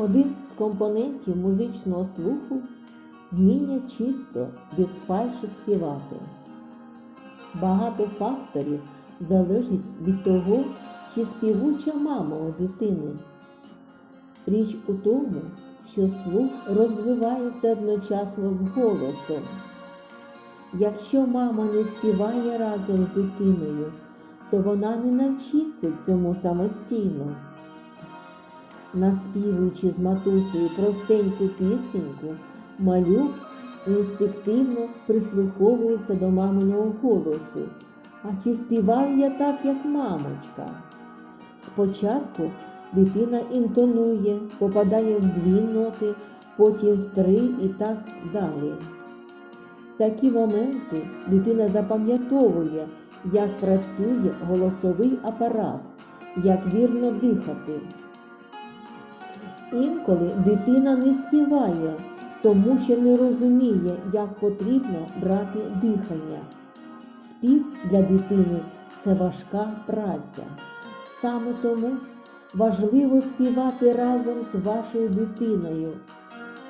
Один з компонентів музичного слуху вміння чисто, без фальші співати. Багато факторів залежить від того, чи співуча мама у дитини. Річ у тому, що слух розвивається одночасно з голосом. Якщо мама не співає разом з дитиною, то вона не навчиться цьому самостійно. Наспівуючи з матусею простеньку пісеньку, малюк інстинктивно прислуховується до маминого голосу. А чи співаю я так, як мамочка? Спочатку дитина інтонує, попадає в дві ноти, потім в три і так далі. В такі моменти дитина запам'ятовує, як працює голосовий апарат, як вірно дихати. Інколи дитина не співає, тому що не розуміє, як потрібно брати дихання. Спів для дитини це важка праця. Саме тому важливо співати разом з вашою дитиною,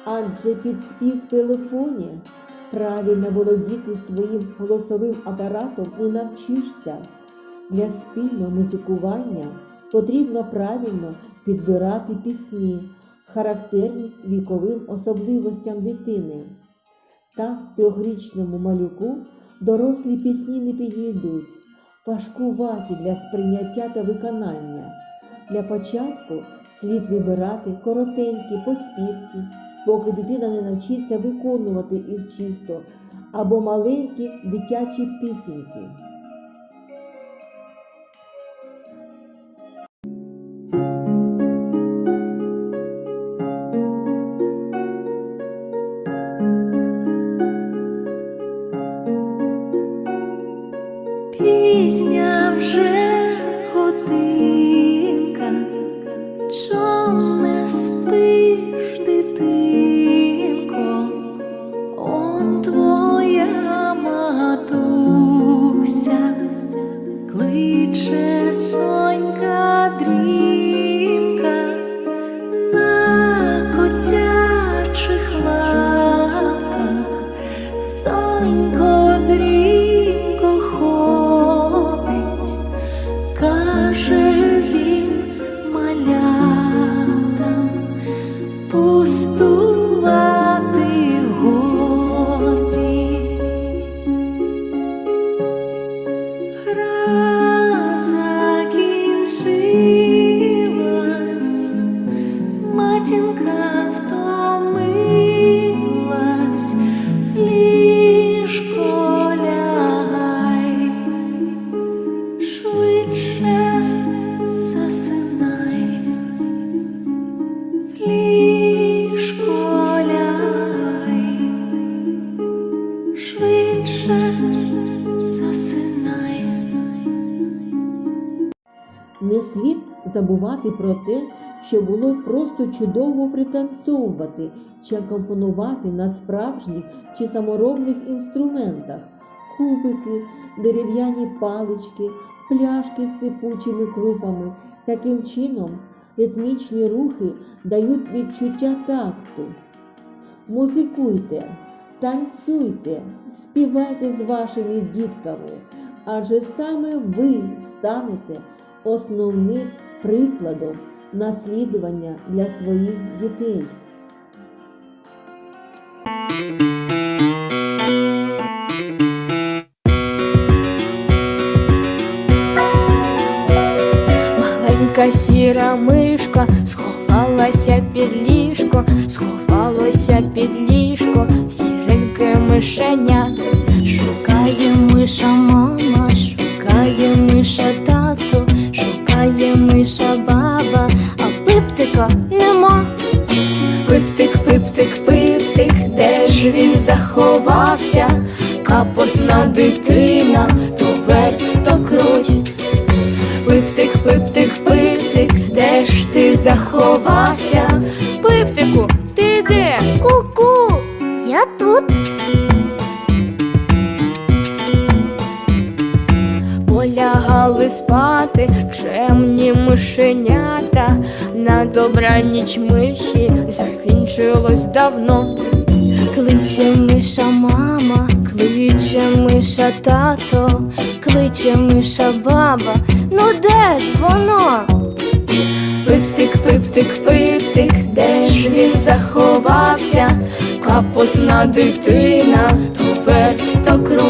адже під спів в телефоні правильно володіти своїм голосовим апаратом не навчишся. Для спільного музикування потрібно правильно підбирати пісні, характерні віковим особливостям дитини. Так трьохрічному малюку дорослі пісні не підійдуть, важкуваті для сприйняття та виконання. Для початку слід вибирати коротенькі поспівки, поки дитина не навчиться виконувати їх чисто, або маленькі дитячі пісеньки. Пісня вже годинка, чом не спиш, дитинко, он твоя матуся, кличе швидше засинай. Не слід забувати про те, що було просто чудово пританцовувати чи акомпонувати на справжніх чи саморобних інструментах кубики, дерев'яні палички, пляшки з сипучими крупами. Таким чином ритмічні рухи дають відчуття такту. Музикуйте, танцюйте, співайте з вашими дітками, адже саме ви станете основним прикладом наслідування для своїх дітей. Маленька сіра мишка сховалася під ліжко, сховалося під ліжко, мишеня. Шукає миша мама, шукає миша тато, шукає миша баба, а пиптика нема. Пиптик, пиптик, пиптик, де ж він заховався? Капосна дитина, то верть, то круть. Пиптик, пиптик, пиптик, де ж ти заховався? Пиптику, ти де? Ку-ку, я тут. Спати, чемні мишенята, на добраніч миші закінчилось давно. Кличе миша мама, кличе миша тато, кличе миша баба, ну де ж воно? Пиптик, пиптик, пиптик, де ж він заховався? Капусна дитина, то верть, то круть.